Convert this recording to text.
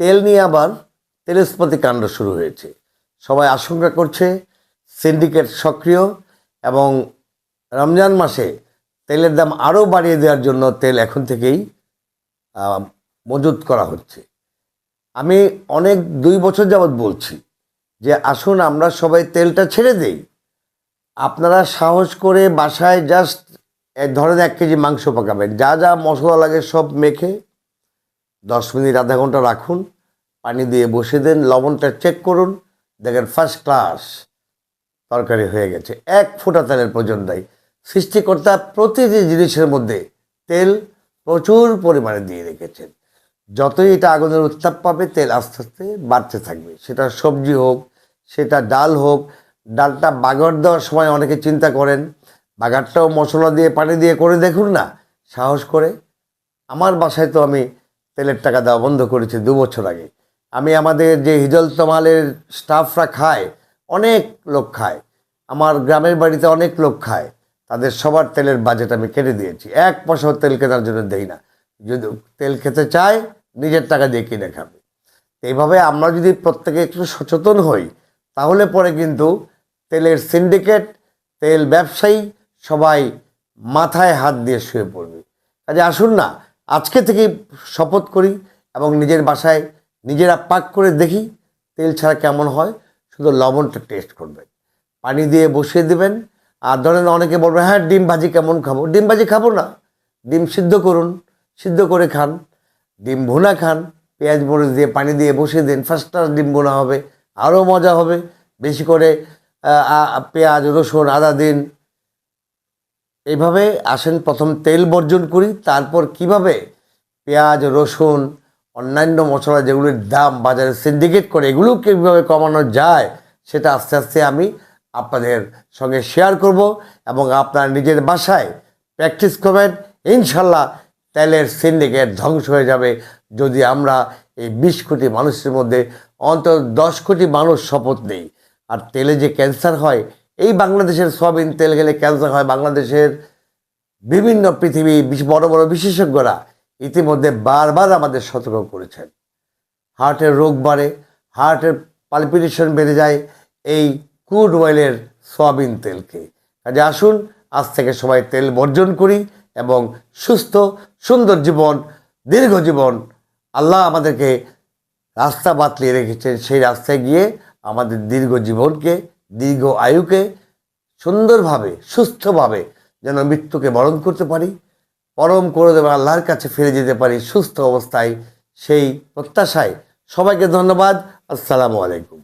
তেল নিয়ে আবার তেলস্পতি কাণ্ড শুরু হয়েছে। সবাই আশঙ্কা করছে সিন্ডিকেট সক্রিয় এবং রমজান মাসে তেলের দাম আরও বাড়িয়ে দেওয়ার জন্য তেল এখন থেকেই মজুত করা হচ্ছে। আমি অনেক দুই বছর যাবৎ বলছি যে, আসুন আমরা সবাই তেলটা ছেড়ে দেই। আপনারা সাহস করে বাসায় জাস্ট ধরেন এক কেজি মাংস পাকাবেন। যা যা মশলা লাগে সব মেখে দশ মিনিট আধা ঘণ্টা রাখুন, পানি দিয়ে বসে দেন, লবণটা চেক করুন, দেখেন ফার্স্ট ক্লাস তরকারি হয়ে গেছে। এক ফোঁটা তেলের প্রয়োজন সৃষ্টিকর্তা প্রতিটি জিনিসের মধ্যে তেল প্রচুর পরিমাণে দিয়ে রেখেছেন। যতই এটা আগুনের উত্তাপ পাবে, তেল আস্তে আস্তে বাড়তে থাকবে। সেটা সবজি হোক, সেটা ডাল হোক, ডালটা বাগার দেওয়ার সময় অনেকে চিন্তা করেন বাগারটাও মশলা দিয়ে, পানি দিয়ে করে দেখুন না, সাহস করে। আমার বাসায় তো আমি তেলের টাকা দেওয়া বন্ধ করেছি দু বছর আগে। আমি আমাদের যে হিজল তমালের স্টাফরা খায়, অনেক লোক খায়। আমার গ্রামের বাড়িতে অনেক লোক খায়। তাদের সবার তেলের বাজেট আমি কেটে দিয়েছি। এক পয়সাও তেল কেনার জন্য দেই না। যদি তেল খেতে চায়, নিজের টাকা দিয়ে কিনে খাবে। এইভাবে আমরা যদি প্রত্যেকে একটু সচেতন হই, তাহলে পরে কিন্তু তেলের সিন্ডিকেট তেল ব্যবসায়ী সবাই মাথায় হাত দিয়ে শুয়ে পড়বে। কাজে আসুন না আজকে থেকে শপথ করি এবং নিজের বাসায় নিজেরা পাক করে দেখি তেল ছাড়া কেমন হয়। শুধু লবণটা টেস্ট করবেন পানি দিয়ে বসিয়ে দেবেন। আর ধরেন অনেকে বলবে হ্যাঁ ডিম ভাজি কেমন খাব? ডিম ভাজি খাব না। ডিম সিদ্ধ করুন, সিদ্ধ করে খান। ডিম ভুনা খান, পেঁয়াজ মরিচ দিয়ে পানি দিয়ে বসিয়ে দিন। ফার্স্ট ক্লাস ডিম ভুনা হবে, আরও মজা হবে। বেশি করে পেঁয়াজ, রসুন, আদা দিন এইভাবে আসেন, প্রথম তেল বর্জন করি, তারপর কীভাবে পেঁয়াজ, রসুন, অন্যান্য মশলা যেগুলির দাম বাজারে সিন্ডিকেট করে, এগুলো কীভাবে কমানো যায়, সেটা আস্তে আস্তে আমি আপনাদের সঙ্গে শেয়ার করব এবং আপনার নিজের বাসায় প্র্যাকটিস করবেন। ইনশাল্লাহ তেলের সিন্ডিকেট ধ্বংস হয়ে যাবে। যদি আমরা এই বিশ কোটি মানুষের মধ্যে অন্তত দশ কোটি মানুষ শপথ নেই, আর তেলে যে ক্যান্সার হয় এই বাংলাদেশের সোয়াবিন তেল গেলে ক্যান্সার হয়। বাংলাদেশের বিভিন্ন পৃথিবী বড় বড় বিশেষজ্ঞরা ইতিমধ্যে বারবার আমাদের সতর্ক করেছেন। হার্টের রোগ বাড়ে, হার্টের পালপিটেশন বেড়ে যায় এই ক্রুড অয়েলের সয়াবিন তেলকে। কাজে আসুন, আজ থেকে সবাই তেল বর্জন করি এবং সুস্থ, সুন্দর জীবন, দীর্ঘ জীবন আল্লাহ আমাদেরকে রাস্তা বাতলিয়ে রেখেছেন। সেই রাস্তায় গিয়ে আমাদের দীর্ঘ জীবনকে দীর্ঘ আয়ুকে সুন্দরভাবে, সুস্থভাবে যেন মৃত্যুকে বরণ করতে পারি, পরম করে দেবে আল্লাহর কাছে ফিরে যেতে পারি সুস্থ অবস্থায় সেই প্রত্যাশায় সবাইকে ধন্যবাদ। আসসালামু আলাইকুম।